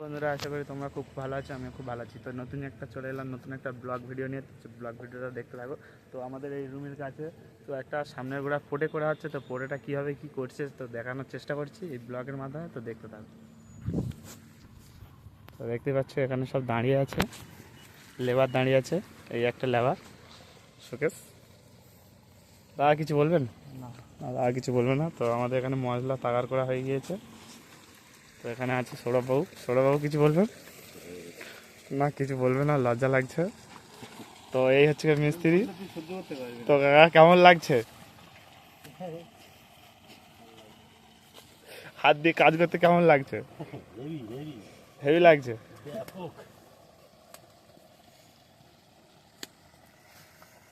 বন্ধুরা আশা করি তোমরা খুব ভালো আছো আমি খুব ভালো আছি। তো নতুন একটা চলে এলাম নতুন একটা ব্লগ ভিডিও নিয়ে। ব্লগ ভিডিওটা দেখতে থাকো। তো আমাদের এই রুমের কাছে তো একটা সামনের গোড়া ফোটে করা হচ্ছে তো পোটেটা কীভাবে কী করছে তো দেখানোর চেষ্টা করছি এই ব্লগের মাধ্যমে তো দেখতে থাকো। তো দেখতে পাচ্ছ এখানে সব দাঁড়িয়ে আছে লেবার দাঁড়িয়ে আছে এই একটা লেবার শোকেস। দাদা কিছু বলবেন? না। দাদা কিছু বলবে না তো আমাদের এখানে মশলা তাগার করা হয়ে গিয়েছে। তো এখানে আছে সৌরভবাবু সৌরভবাবু কিছু বলবেন? না, কিছু বলবে না, লজ্জা লাগছে। তো এই হচ্ছে মিস্ত্রি। তো কাকা, কেমন লাগছে? হাত দিয়ে কাজ করতে কেমন লাগছে? হেভি লাগছে?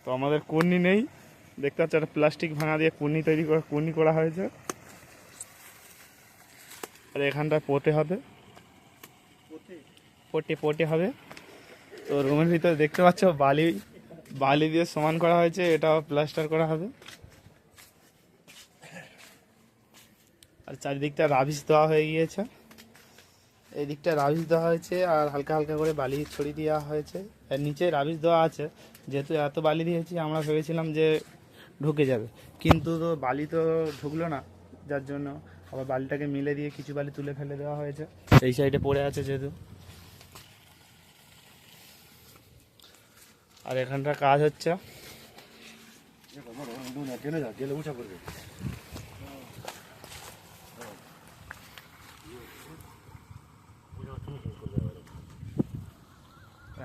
তো আমাদের কর্নি নেই। দেখতে পাচ্ছ একটা প্লাস্টিক ভাঙা দিয়ে কর্নি তৈরি করে কর্নি করা হয়েছে। আর এখানটায় পোতে হবে। পোটে পোটে হবে। তো রুমের ভিতরে দেখতে পাচ্ছ বালি বালি দিয়ে সমান করা হয়েছে এটাও প্লাস্টার করা হবে। আর চারিদিকটা রাবিশ দেওয়া হয়ে গিয়েছে। এই দিকটা রাবিশ দেওয়া হয়েছে আর হালকা হালকা করে বালি ছড়িয়ে দেওয়া হয়েছে। আর নিচে রাবিশ দেওয়া আছে যেহেতু এত বালি দিয়েছি আমরা ভেবেছিলাম যে ঢুকে যাবে। কিন্তু তো বালি তো ঢুকলো না যার জন্য আবার বালিটাকে মিলে দিয়ে কিছু বালি তুলে ফেলে দেওয়া হয়েছে। এই সাইডে পড়ে আছে যেহেতু। আর এখানটা কাজ হচ্ছে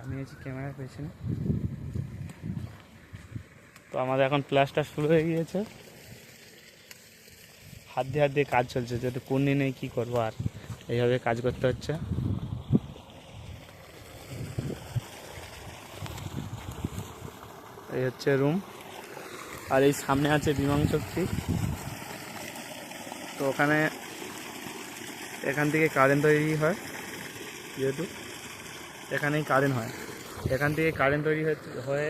আমি আছি ক্যামেরার পেছনে। তো আমাদের এখন প্লাসটা শুরু হয়ে গিয়েছে। হাত দিয়ে হাত দিয়ে কাজ চলছে, যেহেতু কুন্নি নেই কী করব আর এইভাবে কাজ করতে হচ্ছে। এই হচ্ছে রুম আর এই সামনে আছে বিমান শক্তি তো ওখানে এখান থেকে কারেন্ট তৈরি হয়, যেহেতু এখানেই কারেন্ট হয়। এখান থেকে কারেন্ট তৈরি হয়ে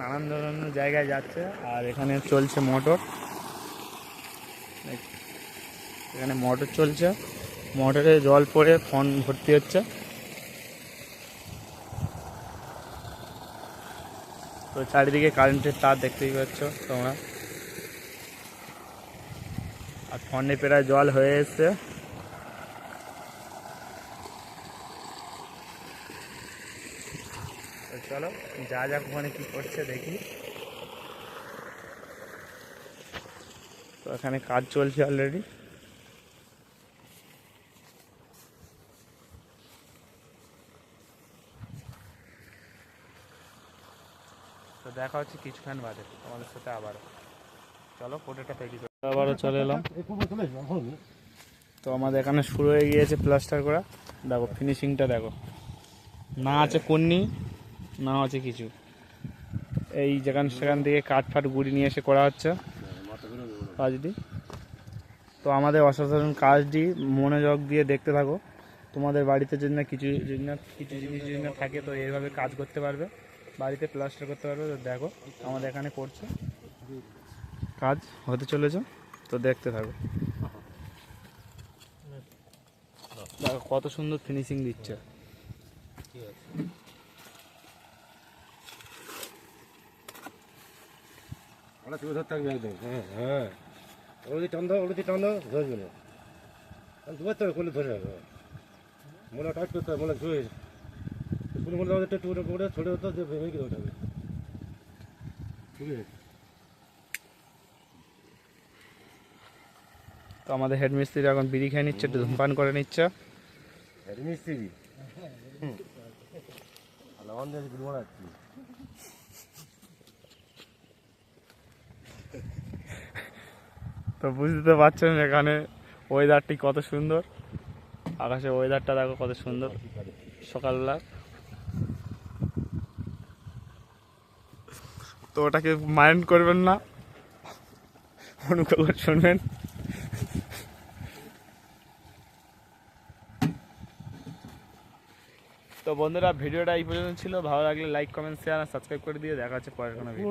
নানান ধরনের জায়গায় যাচ্ছে, আর এখানে চলছে মোটর এখানে মোটর চলছে। মোটরে জল পড়ে ফোন ভর্তি হচ্ছে। তো চারিদিকে কারেন্টের তার দেখতেই পাচ্ছ তোমরা। আর ফোনে প্রায় জল হয়ে এসছে। চলো, যা যা ওখানে কি করছে দেখি। তো এখানে কাজ চলছে অলরেডি তো দেখা হচ্ছে কিছুক্ষণ বাদে। তোমাদের সাথে আবারও। চলো ফটোটা তৈরি আবারও চলে এলাম। তো আমাদের এখানে শুরু হয়ে গিয়েছে প্লাস্টার করা। দেখো ফিনিশিংটা দেখো। না আছে কন্নি, না আছে কিছু। এই যেখান সেখান থেকে কাঠ ফাট গুড়ি নিয়ে এসে করা হচ্ছে। কাজটি। তো আমাদের অসাধারণ কাজটি মনোযোগ দিয়ে দেখতে থাকো। তোমাদের বাড়িতে যদি না কিছু যদি না কিছু জিনিস যদি না থাকে, তো এইভাবে কাজ করতে পারবে। বাড়িতে প্লাস্টার করতে পারবে তো দেখো আমাদের এখানে করছে। কাজ হতে চলেছে তো দেখতে থাকো। দেখো কত সুন্দর ফিনিশিং দিচ্ছে। থাকবে একদম হ্যাঁ হ্যাঁ। ওলদি টান দাও ওলদি টান দাও ধরবে না। ধরতে হবে করলে ধরে মোলা টাইট করতে হবে মোলা ধুয়ে ওটা করে ছড়ে হতো যে ভেঙে গেলে ওঠাবে। ঠিক আছে তো আমাদের হেডমিস্ত্রি এখন বিড়ি খেয়ে নিচ্ছে একটু ধূমপান করে নিচ্ছে। মিস্ত্রি আল্লাহ আমাদের গুড মারাচ্ছি তো বুঝতে তো পারছেন এখানে ওয়েদারটি কত সুন্দর। আকাশে ওয়েদারটা দেখো কত সুন্দর। সকালবেলা। তো ওটাকে মাইন্ড করবেন না। অনুকূল শুনবেন। তো বন্ধুরা ভিডিওটা এই পর্যন্ত ছিল। ভালো লাগলে লাইক কমেন্ট শেয়ার আর সাবস্ক্রাইব করে দিয়ে দেখা হচ্ছে পরের কোনো ভিডিও